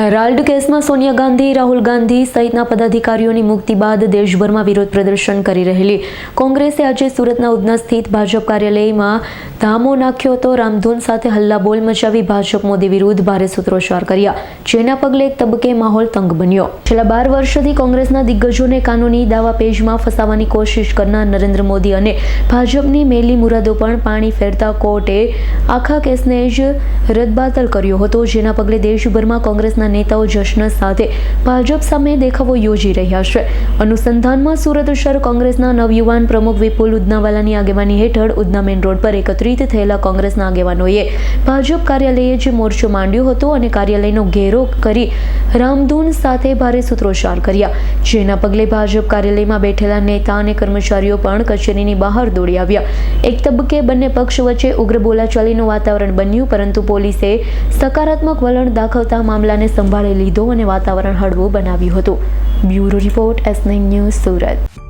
Herald કેસમાં સોનિયા ગાંધી, રાહુલ ગાંધી સહિતના પદાધિકારીઓની મુક્તિ બાદ દેશભરમાં વિરોધ પ્રદર્શન કરી રહેલી કોંગ્રેસે આજે સુરતના ઉધના સ્થિત ભાજપ કાર્યાલયમાં ધામો નાખ્યો હતો. રામધૂન સાથે હલ્લાબોલ મચાવી ભાજપ મોદી વિરુદ્ધ ભારે સૂત્રોચ્ચાર કર્યા. જેના પગલે એક તબક્કે માહોલ તંગ બન્યો. છેલ્લા બાર વર્ષથી કોંગ્રેસના દિગ્ગજોને કાનૂની દાવા પેજમાં ફસાવવાની કોશિશ કરનાર નરેન્દ્ર મોદી અને ભાજપની મેલી મુરાદો પણ પાણી ફેરતા કોર્ટે આખા કેસને જ રદબાતલ કર્યો હતો. જેના પગલે દેશભરમાં કોંગ્રેસના નેતાઓ જશ્ન સાથે ભાજપ સામે દેખાવો યોજી રહ્યા છે. અનુસંધાનમાં સુરત શહેર કોંગ્રેસના નવયુવાન પ્રમુખ વિપુલ ઉદનાવાલાની આગેવાની હેઠળ ઉદના મેઇન રોડ પર એકત્રિત થયેલા કોંગ્રેસના આગેવાનોએ ભાજપ કાર્યાલયે જે મોરચો માંડ્યો હતો અને કાર્યાલયનો ઘેરો કરી રામધૂન સાથે ભારે સૂત્રોચ્ચાર કર્યા, જેના પગલે ભાજપ કાર્યાલયમાં બેઠેલા નેતા અને કર્મચારીઓ પણ કચેરીની બહાર દોડી આવ્યા. એક તબક્કે બંને પક્ષ વચ્ચે ઉગ્ર બોલાચાલીનું વાતાવરણ બન્યું, પરંતુ પોલીસે સકારાત્મક વલણ દાખવતા મામલાને સંભાળી લીધો અને વાતાવરણ હળવું બનાવ્યું હતું. Bureau report S news Surat.